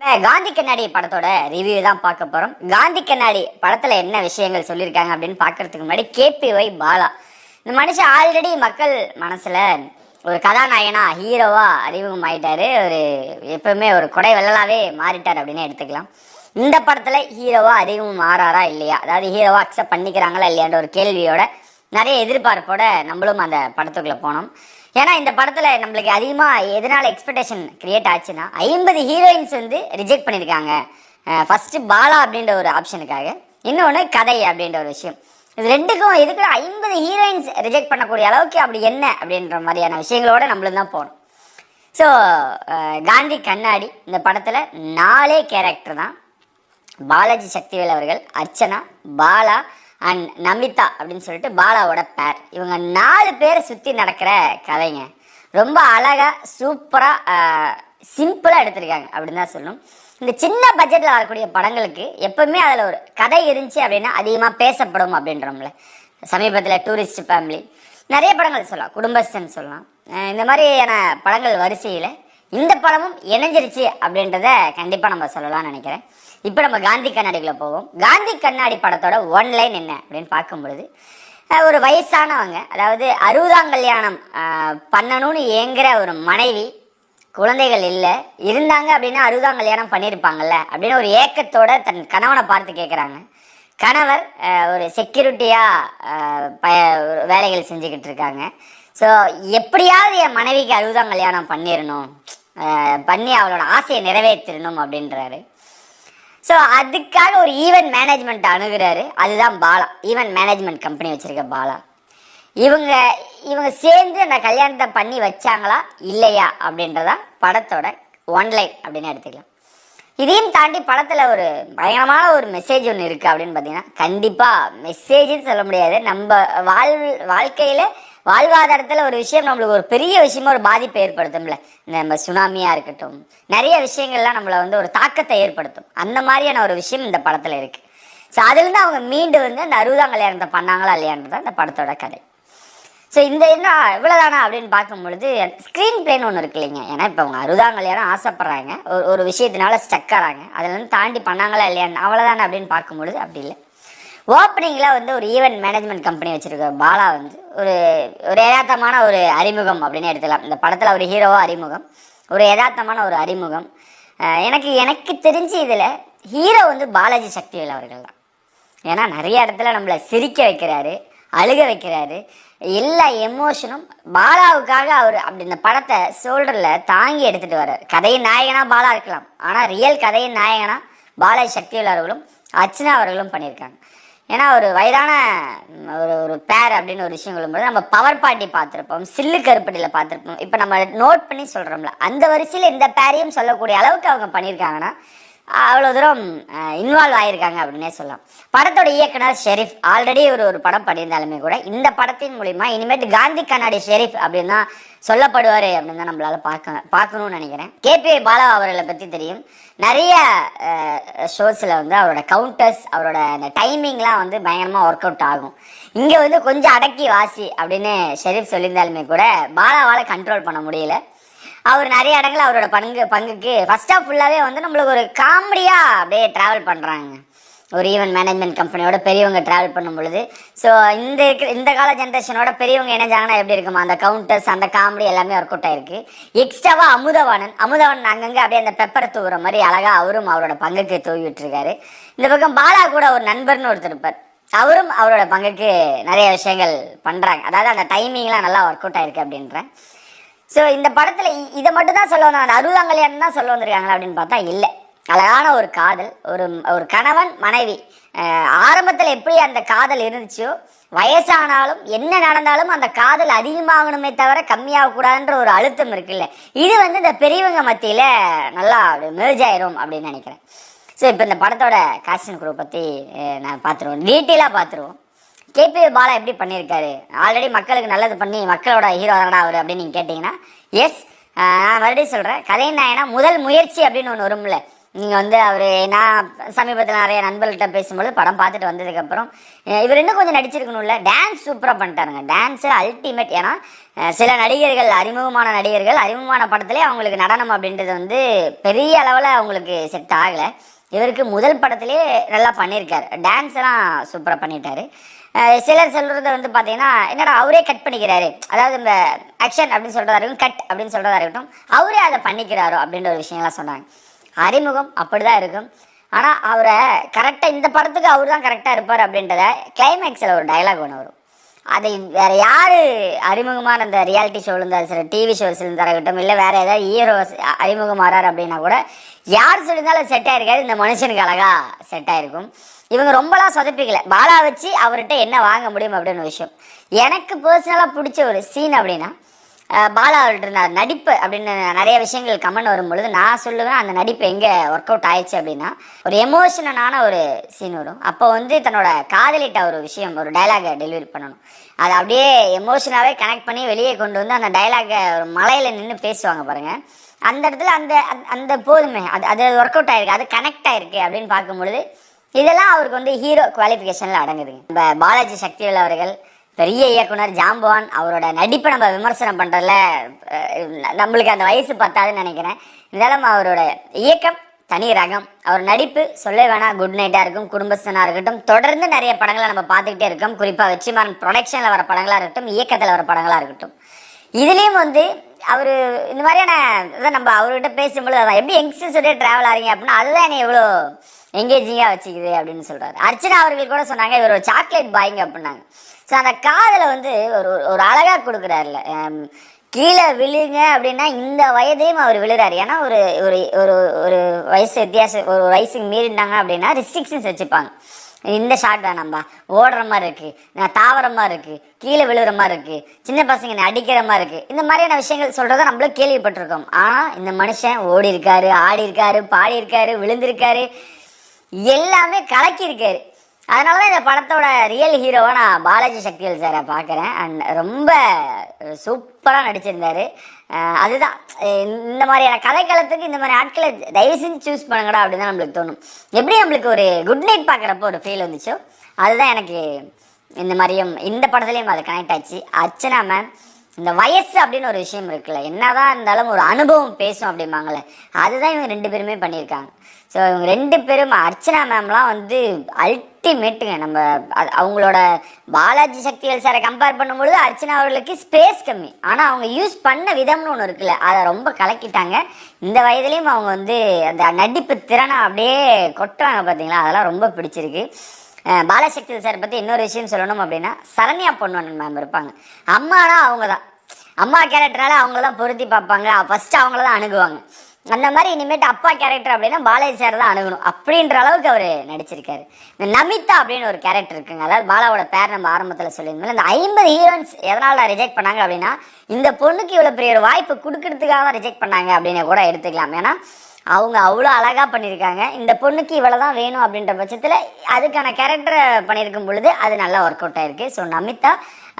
காந்தி கண்ணாடி படத்தோட ரிவ்யூ தான் பார்க்க போறோம். காந்தி கண்ணாடி படத்துல என்ன விஷயங்கள் சொல்லியிருக்காங்க அப்படின்னு பார்க்கறதுக்கு முன்னாடி கேபிஒய் பாலா. இந்த மனுஷன் ஆல்ரெடி மக்கள் மனசுல ஒரு கதாநாயகனா ஹீரோவா அறிமுகம் ஆயிட்டாரு. ஒரு எப்பவுமே ஒரு கொடை வெள்ளலாவே மாறிட்டார் அப்படின்னு எடுத்துக்கலாம். இந்த படத்துல ஹீரோவா அறிமுகம் மாறாரா இல்லையா? அதாவது ஹீரோவா அக்செப்ட் பண்ணிக்கிறாங்களா இல்லையான்ற ஒரு கேள்வியோட நிறைய எதிர்பார்ப்போட நம்மளும் அந்த படத்துக்குள்ள போனோம். ஏன்னா இந்த படத்துல நம்மளுக்கு அதிகமா எதனால எக்ஸ்பெக்டேஷன் கிரியேட் ஆச்சுன்னா ஐம்பது ஹீரோயின்ஸ் வந்து ரிஜெக்ட் பண்ணியிருக்காங்க ஃபர்ஸ்ட் பாலா அப்படின்ற ஒரு ஆப்ஷனுக்காக இன்னொன்று கதை அப்படின்ற ஒரு விஷயம். இது ரெண்டுக்கும் எதுக்கு ஐம்பது ஹீரோயின்ஸ் ரிஜெக்ட் பண்ணக்கூடிய அளவுக்கு அப்படி என்ன அப்படின்ற மாதிரியான விஷயங்களோட நம்மளும் தான் போகணும். ஸோ காந்தி கண்ணாடி இந்த படத்தில் நாலே கேரக்டர் தான். பாலாஜி சக்திவேல் அவர்கள் அர்ச்சனா பாலா அண்ட் நமிதா அப்படின்னு சொல்லிட்டு பாலாவோட பேர் இவங்க நாலு பேரை சுற்றி நடக்கிற கதைங்க. ரொம்ப அழகாக சூப்பராக சிம்பிளாக எடுத்திருக்காங்க அப்படின்னு தான் சொல்லணும். இந்த சின்ன பட்ஜெட்டில் வரக்கூடிய படங்களுக்கு எப்பவுமே அதில் ஒரு கதை இருந்துச்சு அப்படின்னா அதிகமாக பேசப்படும் அப்படின்றோம்ல. சமீபத்தில் டூரிஸ்ட் ஃபேமிலி நிறைய படங்கள் சொல்லலாம் குடும்பஸ்தன் சொல்லலாம். இந்த மாதிரியான படங்கள் வரிசையில் இந்த படமும் இணைஞ்சிருச்சு அப்படின்றத கண்டிப்பாக நம்ம சொல்லலாம்னு நினைக்கிறேன். இப்போ நம்ம காந்தி கண்ணாடிக்குள்ள போவோம். காந்தி கண்ணாடி படத்தோட ஒன் லைன் என்ன அப்படின்னு பார்க்கும் பொழுது ஒரு வயசானவங்க அதாவது அறுபதாம் கல்யாணம் பண்ணணும்னு ஏங்குற ஒரு மனைவி குழந்தைகள் இல்லை இருந்தாங்க அப்படின்னா அறுபதாம் கல்யாணம் பண்ணியிருப்பாங்கல்ல அப்படின்னு ஒரு ஏக்கத்தோட தன் கணவனை பார்த்து கேட்குறாங்க கணவர் ஒரு செக்யூரிட்டியாக ப வேலைகள் செஞ்சுக்கிட்டு இருக்காங்க. ஸோ எப்படியாவது என் மனைவிக்கு அறுபதாம் கல்யாணம் பண்ணிடணும் பண்ணி அவளோட ஆசையை நிறைவேற்றிடணும் அப்படின்றாரு. ஸோ அதுக்காக ஒரு ஈவெண்ட் மேனேஜ்மெண்ட் அணுகிறாரு. அதுதான் பாலா. ஈவெண்ட் மேனேஜ்மெண்ட் கம்பெனி வச்சுருக்க பாலா. இவங்க இவங்க சேர்ந்து அந்த கல்யாணத்தை பண்ணி வச்சாங்களா? இல்லையா? அப்படின்றதா படத்தோட ஒன்லைன் அப்படின்னு எடுத்துக்கலாம். இதையும் தாண்டி படத்தில் ஒரு பயங்கரமான ஒரு மெசேஜ் ஒன்று இருக்குது அப்படின்னு பார்த்தீங்கன்னா கண்டிப்பாக மெசேஜ்னு சொல்ல முடியாது. நம்ம வாழ் வாழ்க்கையில் வாழ்வாதாரத்தில் ஒரு விஷயம் நம்மளுக்கு ஒரு பெரிய விஷயமா ஒரு பாதிப்பை ஏற்படுத்தும்ல. இந்த நம்ம சுனாமியாக இருக்கட்டும். நிறைய விஷயங்கள்லாம் நம்மளை வந்து ஒரு தாக்கத்தை ஏற்படுத்தும். அந்த மாதிரியான ஒரு விஷயம் இந்த படத்தில் இருக்குது ஸோ அதுலேருந்து அவங்க மீண்டு வந்து அந்த அறுபதாம் கல்யாணத்தை பண்ணாங்களா இல்லையான்றது அந்த படத்தோட கதை. ஸோ இந்த என்ன இவ்வளோதானா அப்படின்னு பார்க்கும் பொழுது ஸ்க்ரீன் பிளேன்னு ஒன்று இருக்கு இல்லைங்க. ஏன்னா இப்போ அவங்க அறுபதாம் கல்யாணம் ஆசைப்பட்றாங்க. ஒரு ஒரு விஷயத்தினால ஸ்டக் ஆகிறாங்க அதுலேருந்து தாண்டி பண்ணாங்களா இல்லையான்னு அவ்வளோதானே அப்படின்னு பார்க்கும்பொழுது அப்படி இல்லை. ஓப்பனிங்கில் வந்து ஒரு ஈவெண்ட் மேனேஜ்மெண்ட் கம்பெனி வச்சுருக்க பாலா வந்து ஒரு ஒரு யதார்த்தமான ஒரு அறிமுகம் அப்படின்னு எடுத்துக்கலாம். இந்த படத்தில் ஒரு ஹீரோவாக அறிமுகம். ஒரு யதார்த்தமான ஒரு அறிமுகம். எனக்கு எனக்கு தெரிஞ்சு இதில் ஹீரோ வந்து பாலாஜி சக்திவேல் அவர்கள் தான். ஏன்னா நிறைய இடத்துல நம்மளை சிரிக்க வைக்கிறாரு அழுக வைக்கிறாரு. எல்லா எமோஷனும் பாலாவுக்காக அவர் அப்படி இந்த படத்தை ஷோல்டரில் தாங்கி எடுத்துகிட்டு வர்றார். கதையின் நாயகனா பாலா இருக்கலாம். ஆனால் ரியல் கதையின் நாயகனா பாலாஜி சக்திவேல் அவர்களும் அர்ச்சனா அவர்களும் பண்ணியிருக்காங்க. ஏன்னா ஒரு வயதான ஒரு ஒரு பேர் அப்படின்னு ஒரு விஷயம் சொல்லும்போது நம்ம பவர் பாட்டி பார்த்துருப்போம் சில்லு கருப்படியில் பார்த்துருப்போம். இப்போ நம்ம நோட் பண்ணி சொல்கிறோம்ல அந்த வரிசையில் இந்த பேரையும் சொல்லக்கூடிய அளவுக்கு அவங்க பண்ணியிருக்காங்கன்னா அவ்வளோ தூரம் இன்வால்வ் ஆகியிருக்காங்க அப்படின்னே சொல்லலாம். படத்தோட இயக்குனர் ஷெரீஃப் ஆல்ரெடி ஒரு ஒரு படம் பண்ணியிருந்தாலுமே கூட இந்த படத்தின் மூலிமா இனிமேட்டு காந்தி கண்ணாடி ஷெரீஃப் அப்படின்னு தான் சொல்லப்படுவார் அப்படின்னு தான் நம்மளால் பார்க்க பார்க்கணும்னு நினைக்கிறேன். கேபிஐ பாலா அவர்களை பற்றி தெரியும். நிறைய ஷோஸில் வந்து அவரோட கவுண்டர்ஸ் அவரோட அந்த டைமிங்லாம் வந்து பயங்கரமாக ஒர்க் அவுட் ஆகும். இங்கே வந்து கொஞ்சம் அடக்கி வாசி அப்படின்னு ஷெரீஃப் சொல்லியிருந்தாலுமே கூட பாலாவால் கண்ட்ரோல் பண்ண முடியல. அவர் நிறைய இடங்கள் அவரோட பங்கு பங்குக்கு. ஃபர்ஸ்ட் ஆஃப் ஃபுல்லாகவே வந்து நம்மளுக்கு ஒரு காமெடியாக அப்படியே ட்ராவல் பண்ணுறாங்க ஒரு ஈவன் மேனேஜ்மெண்ட் கம்பெனியோட பெரியவங்க ட்ராவல் பண்ணும் பொழுது. ஸோ இந்த இருக்கிற இந்த கால ஜென்ரேஷனோட பெரியவங்க இணைஞ்சாங்கன்னா எப்படி இருக்குமா? அந்த கவுண்டர்ஸ் அந்த காமெடி எல்லாமே ஒர்க் அவுட் ஆயிருக்கு. எக்ஸ்ட்ராவா அமுதவாணன். அமுதவாணன் அங்கங்கே அப்படியே அந்த பெப்பரை தூவுற மாதிரி அழகா அவரும் அவரோட பங்குக்கு தூவி விட்டுருக்காரு. இந்த பக்கம் பாலா கூட ஒரு நண்பர்னு ஒருத்தர் இருப்பார். அவரும் அவரோட பங்குக்கு நிறைய விஷயங்கள் பண்ணுறாங்க அதாவது அந்த டைமிங்லாம் நல்லா ஒர்க் அவுட் ஆயிருக்கு அப்படின்றேன். ஸோ இந்த படத்தில் இதை மட்டும் தான் சொல்ல வந்தாங்க அருளாங்கல்யாணம் தான் சொல்ல வந்திருக்காங்களா அப்படின்னு பார்த்தா இல்லை. அழகான ஒரு காதல் ஒரு ஒரு கணவன் மனைவி. ஆரம்பத்தில் எப்படி அந்த காதல் இருந்துச்சோ வயசானாலும் என்ன நடந்தாலும் அந்த காதல் அதிகமாகணுமே தவிர கம்மியாகக்கூடாதுன்ற ஒரு அழுத்தம் இருக்குல்ல. இது வந்து இந்த பெரியவங்க மத்தியில் நல்லா மெர்ஜ் ஆயிரும் அப்படின்னு நினைக்கிறேன். ஸோ இப்போ இந்த படத்தோட காஸ்டின் குரூப் பற்றி நான் பார்த்துருவோம். டீட்டெயிலாக பார்த்துருவோம். கேபி பாலா எப்படி பண்ணியிருக்காரு? ஆல்ரெடி மக்களுக்கு நல்லது பண்ணி மக்களோட ஹீரோ தானடா அவர் அப்படின்னு நீங்கள் கேட்டிங்கன்னா எஸ் நான் மறுபடியும் சொல்கிறேன் கதை நாயனா முதல் முயற்சி அப்படின்னு ஒன்று வரும்ல. நீங்கள் வந்து அவர் நான் சமீபத்தில் நிறைய நண்பர்கள்ட்ட பேசும்போது படம் பார்த்துட்டு வந்ததுக்கப்புறம் இவர் இன்னும் கொஞ்சம் நடிச்சிருக்கணும்ல. டான்ஸ் சூப்பராக பண்ணிட்டாருங்க. டான்ஸு அல்டிமேட் ஏன்னா சில நடிகர்கள் அறிமுகமான நடிகர்கள் அறிமுகமான படத்திலே அவங்களுக்கு நடனம் அப்படின்றது வந்து பெரிய அளவில் அவங்களுக்கு செட் ஆகலை. இவருக்கு முதல் படத்திலே நல்லா பண்ணியிருக்காரு. டான்ஸ் எல்லாம் சூப்பராக பண்ணிட்டாரு. சிலர் சொல்றது வந்து பார்த்தீங்கன்னா என்னடா அவரே கட் பண்ணிக்கிறாரு. அதாவது இந்த ஆக்ஷன் அப்படின்னு சொல்றதா இருக்கட்டும் கட் அப்படின்னு சொல்றதா இருக்கட்டும் அவரே அதை பண்ணிக்கிறாரோ அப்படின்ற ஒரு விஷயம்லாம் சொன்னாங்க அறிமுகம் அப்படிதான் இருக்கும். ஆனால் அவரை கரெக்டாக இந்த படத்துக்கு அவர் தான் கரெக்டாக இருப்பார் அப்படின்றத கிளைமேக்ஸில் ஒரு டயலாக் ஒன்று வரும். அதை வேற யாரு அறிமுகமான அந்த ரியாலிட்டி ஷோவில் இருந்தால் சரி டிவி ஷோஸ் இருக்கட்டும் இல்லை வேற ஏதாவது ஹீரோ அறிமுகமாறார் அப்படின்னா கூட யார் சொல்லியிருந்தாலும் செட் ஆயிருக்காது இந்த மனுஷனுக்கு அழகா செட் ஆயிருக்கும். இவங்க ரொம்பலாம் சொதப்பிக்கல. பாலா வச்சு அவர்கிட்ட என்ன வாங்க முடியும் அப்படின்னு ஒரு விஷயம். எனக்கு பர்சனலாக பிடிச்ச ஒரு சீன் அப்படின்னா பாலா அவர்கிட்ட நடிப்பு அப்படின்னு நிறைய விஷயங்கள் கமெண்ட் வரும்பொழுது நான் சொல்லுவேன் அந்த நடிப்பு எங்கே ஒர்க் அவுட் ஆயிடுச்சு அப்படின்னா ஒரு எமோஷனலான ஒரு சீன் வரும். அப்போ வந்து தன்னோட காதலிட்ட ஒரு விஷயம் ஒரு டைலாகை டெலிவரி பண்ணணும். அதை அப்படியே எமோஷனாகவே கனெக்ட் பண்ணி வெளியே கொண்டு வந்து அந்த டைலாகை ஒரு மலையில் நின்று பேசுவாங்க பாருங்கள் அந்த இடத்துல அந்த அந்த- அந்த போதுமே அது அது ஒர்க் அவுட் ஆயிருக்கு அது கனெக்ட் ஆயிருக்கு அப்படின்னு பார்க்கும்பொழுது இதெல்லாம் அவருக்கு வந்து ஹீரோ குவாலிஃபிகேஷனில் அடங்குதுங்க. நம்ம பாலாஜி சக்திவேல் அவர்கள் பெரிய இயக்குனர் ஜாம்பவான் அவரோட நடிப்பை நம்ம விமர்சனம் பண்ணுறதுல நம்மளுக்கு அந்த வயசு பத்தாதுன்னு நினைக்கிறேன். இருந்தாலும் அவரோட இயக்கம் தனி ரகம் அவர் நடிப்பு சொல்ல வேணாம். குட் நைட்டாக இருக்கும் குடும்பஸ்தனாக இருக்கட்டும் தொடர்ந்து நிறைய படங்களை நம்ம பார்த்துக்கிட்டே இருக்கோம். குறிப்பாக வெற்றிமாறன் ப்ரொடக்ஷனில் வர படங்களாக இருக்கட்டும் இயக்கத்தில் வர படங்களாக இருக்கட்டும். இதுலேயும் வந்து அவர் இந்த மாதிரியான இதை நம்ம அவர்கிட்ட பேசும்பொழுது அதான் எப்படி யங்ஸ்டர்ஸோடய ட்ராவல் ஆகிறீங்க அப்படின்னா அதுதான் என்னை எவ்வளோ எங்கேஜிங்காக வச்சுக்குது அப்படின்னு சொல்கிறாரு அர்ச்சனா அவர்கள் கூட சொன்னாங்க இவர் ஒரு சாக்லேட் பாய்ங்க அப்படின்னாங்க. ஸோ அந்த காதில் வந்து ஒரு ஒரு அழகாக கொடுக்குறாருல. கீழே விழுங்க அப்படின்னா இந்த வயதையும் அவர் விழுறாரு. ஏன்னா ஒரு ஒரு ஒரு ஒரு வயசு வித்தியாசம் ஒரு வயசுக்கு மீறினாங்க அப்படின்னா ரெஸ்ட்ரிக்ஷன்ஸ் வச்சுப்பாங்க. இந்த ஷாட் வேணாம்பா. ஓடுற மாதிரி இருக்குது நான் தாவர மாதிரி இருக்குது கீழே விழுற மாதிரி இருக்குது சின்ன பசங்க என்னை அடிக்கிற மாதிரி இருக்குது இந்த மாதிரியான விஷயங்கள் சொல்கிறத நம்மளும் கேள்விப்பட்டிருக்கோம். ஆனால் இந்த மனுஷன் ஓடி இருக்காரு ஆடி இருக்காரு பாடி இருக்காரு விழுந்திருக்காரு. எல்லாமே கலக்கியிருக்காரு. அதனால தான் இந்த படத்தோட ரியல் ஹீரோவை நான் பாலாஜி சக்திவேல் சாரை பார்க்குறேன் அண்ட் ரொம்ப சூப்பராக நடிச்சிருந்தார். அதுதான். இந்த மாதிரியான கதைக்களத்துக்கு இந்த மாதிரி ஆட்களை தயவு செஞ்சு சூஸ் பண்ணுங்கடா அப்படின்னு தான் நம்மளுக்கு தோணும். எப்படி நம்மளுக்கு ஒரு குட் நைட் பார்க்குறப்போ ஒரு ஃபீல் வந்துச்சோ அதுதான் எனக்கு இந்த மாதிரியும் இந்த படத்துலேயும் அது கனெக்ட் ஆச்சு. அர்ச்சனா மேம் இந்த வயசு அப்படின்னு ஒரு விஷயம் இருக்குல்ல என்னதான் இருந்தாலும் ஒரு அனுபவம் பேசும் அப்படிம்பாங்கல்ல அதுதான் இவங்க ரெண்டு பேருமே பண்ணியிருக்காங்க. ஸோ இவங்க ரெண்டு பேரும் அர்ச்சனா மேம்லாம் வந்து அல்டிமேட்டுங்க நம்ம அது- அவங்களோட பாலாஜி சக்திகள் சாரை கம்பேர் பண்ணும்பொழுது அர்ச்சனா அவர்களுக்கு ஸ்பேஸ் கம்மி. ஆனால் அவங்க யூஸ் பண்ண விதம்னு ஒன்று இருக்குல்ல அதை ரொம்ப கலக்கிட்டாங்க. இந்த வயதுலேயும் அவங்க வந்து அந்த நடிப்பு திறனை அப்படியே கொட்டுறாங்க பார்த்தீங்களா அதெல்லாம் ரொம்ப பிடிச்சிருக்கு. பாலசக்தி சார் பற்றி இன்னொரு விஷயம் சொல்லணும் அப்படின்னா சரண்யா பொன்வண்ணன் மேம் இருப்பாங்க. அம்மானா அவங்க தான் அம்மா கேரக்டரால் அவங்கள தான் பொருத்தி பார்ப்பாங்க. ஃபர்ஸ்ட் அவங்கள தான் அணுகுவாங்க. அந்த மாதிரி இனிமேட்டு அப்பா கேரக்டர் அப்படின்னா பாலாஜி சார் தான் அணுகணும். அப்படின்ற அளவுக்கு அவர் நடிச்சிருக்காரு. இந்த நமிதா அப்படின்னு ஒரு கேரக்டர் இருக்குங்க. அதாவது பாலாவோட பேர் நம்ம ஆரம்பத்தில் சொல்லியிருந்தோம் இந்த ஐம்பது ஹீரோயின்ஸ் எதனால ரிஜெக்ட் பண்ணாங்க அப்படின்னா இந்த பொண்ணுக்கு இவ்வளோ பெரிய ஒரு வாய்ப்பு கொடுக்கறதுக்காக தான் ரிஜெக்ட் பண்ணாங்க அப்படின்னு கூட எடுத்துக்கலாம். ஏன்னா அவங்க அவ்வளோ அழகாக பண்ணியிருக்காங்க இந்த பொண்ணுக்கு இவ்வளோ தான் வேணும் அப்படின்ற பட்சத்தில் அதுக்கான கேரக்டரை பண்ணியிருக்கும் பொழுது அது நல்லா ஒர்க் அவுட் ஆயிருக்கு. ஸோ நமிதா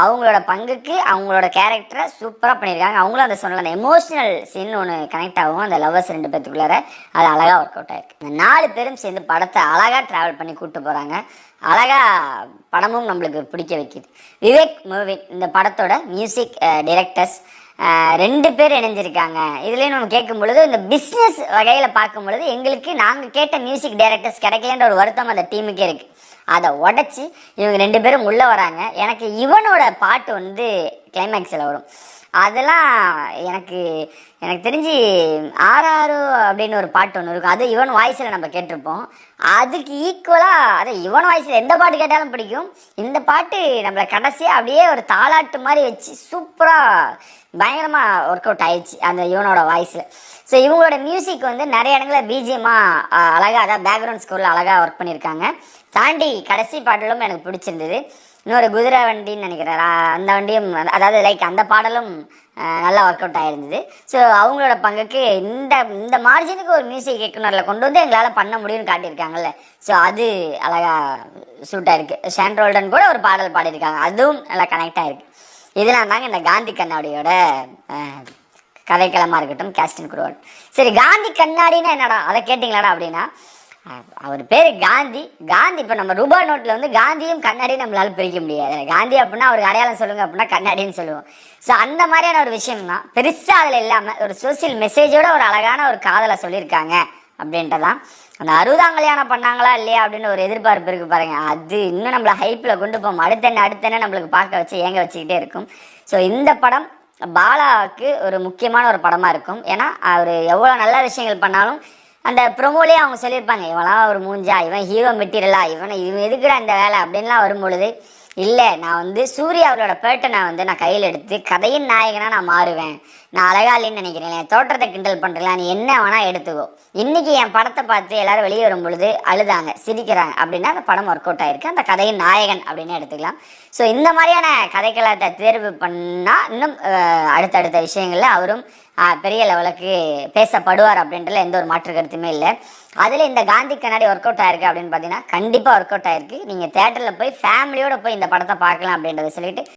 அவங்களோட பங்குக்கு அவங்களோட கேரக்டரை சூப்பராக பண்ணியிருக்காங்க அவங்களும் அந்த சொன்ன அந்த எமோஷனல் சீன் ஒன்று கனெக்ட் ஆகும். அந்த லவ்வர்ஸ் ரெண்டு பேத்துக்குள்ளார அது அழகாக ஒர்க் அவுட் ஆயிருக்கு. இந்த நாலு பேரும் சேர்ந்து படத்தை அழகாக ட்ராவல் பண்ணி கூப்பிட்டு போகிறாங்க அழகாக படமும் நம்மளுக்கு பிடிக்க வைக்குது. விவேக் மூவி இந்த படத்தோட மியூசிக் டைரக்டர்ஸ் ரெண்டு பேர் இணைஞ்சிருக்காங்க. இதுலேயும் நம்ம கேட்கும் பொழுது இந்த பிஸ்னஸ் வகையில் பார்க்கும் பொழுது எங்களுக்கு நாங்கள் கேட்ட மியூசிக் டைரக்டர்ஸ் கிடைக்கலன்ற ஒரு வருத்தம் அந்த டீமுக்கே இருக்கு. அதை உடச்சி இவங்க ரெண்டு பேரும் உள்ளே வராங்க. எனக்கு இவனோட பாட்டு வந்து கிளைமேக்ஸில் வரும். அதெல்லாம் எனக்கு எனக்கு தெரிஞ்சு ஆறாறு அப்படின்னு ஒரு பாட்டு ஒன்று இருக்கும். அது இவன் வாய்ஸில் நம்ம கேட்டிருப்போம். அதுக்கு ஈக்குவலாக அதை இவன் வாய்ஸில் எந்த பாட்டு கேட்டாலும் பிடிக்கும். இந்த பாட்டு நம்மளை கடைசியாக அப்படியே ஒரு தாளாட்டு மாதிரி வச்சு சூப்பராக பயங்கரமாக ஒர்க் அவுட் ஆயிடுச்சு அந்த இவனோட வாய்ஸில் ஸோ இவங்களோட மியூசிக் வந்து நிறைய இடங்களில் பிஜிஎம்மாக அழகாக அதாவது பேக்ரவுண்ட் ஸ்கோரில் அழகாக ஒர்க் பண்ணியிருக்காங்க. தாண்டி கடைசி பாடலும் எனக்கு பிடிச்சிருந்தது. இன்னொரு குதிரை வண்டின்னு நினைக்கிறேன். அந்த வண்டியும் அதாவது லைக் அந்த பாடலும் நல்லா ஒர்க் அவுட் ஆகிருந்தது ஸோ அவங்களோட பங்குக்கு இந்த இந்த மார்ஜினுக்கு ஒரு மியூசிக் இயக்குனரில் கொண்டு வந்து எங்களால் பண்ண முடியும்னு காட்டியிருக்காங்கல்ல. ஸோ அது அழகாக சூட்டாக இருக்குது ஷாண்ட்ரோல்டன் கூட ஒரு பாடல் பாடியிருக்காங்க. அதுவும் நல்லா கனெக்ட் ஆகிருக்கு இதெல்லாம் தாங்க இந்த காந்தி கண்ணாடியோட கதைக்களமாக இருக்கட்டும் கேஸ்டின் குருவாட் சரி காந்தி கண்ணாடின்னா என்னடா? அதை கேட்டிங்களாடா அப்படின்னா அவர் பேர் காந்தி. காந்தி இப்போ நம்ம ரூபா நோட்டில் வந்து காந்தியும் கண்ணாடியும் நம்மளால பிரிக்க முடியாது. காந்தி அப்படின்னா அவருக்கு அடையாளம் சொல்லுங்க அப்படின்னா கண்ணாடின்னு சொல்லுவோம். ஸோ அந்த மாதிரியான ஒரு விஷயம் தான் பெருசாக அதில் இல்லாமல் ஒரு சோசியல் மெசேஜோட ஒரு அழகான ஒரு காதலை சொல்லியிருக்காங்க அப்படின்றதான். அந்த அறுபதாம் கல்யாணம் பண்ணாங்களா இல்லையா அப்படின்னு ஒரு எதிர்பார்ப்பு இருக்கு பாருங்க. அது இன்னும் நம்மளை ஹைப்பில் கொண்டு போகும். அடுத்தென்ன அடுத்தென்ன நம்மளுக்கு பார்க்க வச்சு ஏங்க வச்சுக்கிட்டே இருக்கும். ஸோ இந்த படம் பாலாவுக்கு ஒரு முக்கியமான ஒரு படமாக இருக்கும். ஏன்னா அவர் எவ்வளோ நல்ல விஷயங்கள் பண்ணாலும் அந்த ப்ரொமோலேயே அவங்க சொல்லியிருப்பாங்க இவன்லாம் ஒரு மூஞ்சா இவன் ஹீரோ மெட்டீரியலா இவனை இவன் எதுக்குடா இந்த வேலை? அப்படின்லாம் வரும்பொழுது இல்லை நான் வந்து சூர்யா அவரோட பேட்டனை வந்து நான் கையில் எடுத்து கதையின் நாயகனாக நான் மாறுவேன். நான் அழகா இல்லைன்னு நினைக்கிறேன். என் தோற்றத்தை கிண்டல் பண்ணுறலாம் நீ என்ன வேணால் எடுத்துக்கோ. இன்றைக்கி என் படத்தை பார்த்து எல்லாரும் வெளியே வரும் பொழுது அழுதாங்க சிரிக்கிறாங்க அப்படின்னா அந்த படம் ஒர்க் அவுட் ஆகிருக்கு அந்த கதையின் நாயகன் அப்படின்னு எடுத்துக்கலாம். ஸோ இந்த மாதிரியான கதைக்களத்தை தேர்வு பண்ணால் இன்னும் அடுத்தடுத்த விஷயங்களில் அவரும் பெரிய லெவலுக்கு பேசப்படுவார் அப்படின்றதுல எந்த ஒரு மாற்று கருத்துமே இல்லை. அதில் இந்த காந்தி கண்ணாடி ஒர்க் அவுட் ஆயிருக்கு அப்படின்னு பார்த்தீங்கன்னா கண்டிப்பாக ஒர்க் அவுட் ஆயிருக்கு. நீங்கள் தேட்டரில் போய் ஃபேமிலியோடு போய் இந்த படத்தை பார்க்கலாம் அப்படின்றத சொல்லிட்டு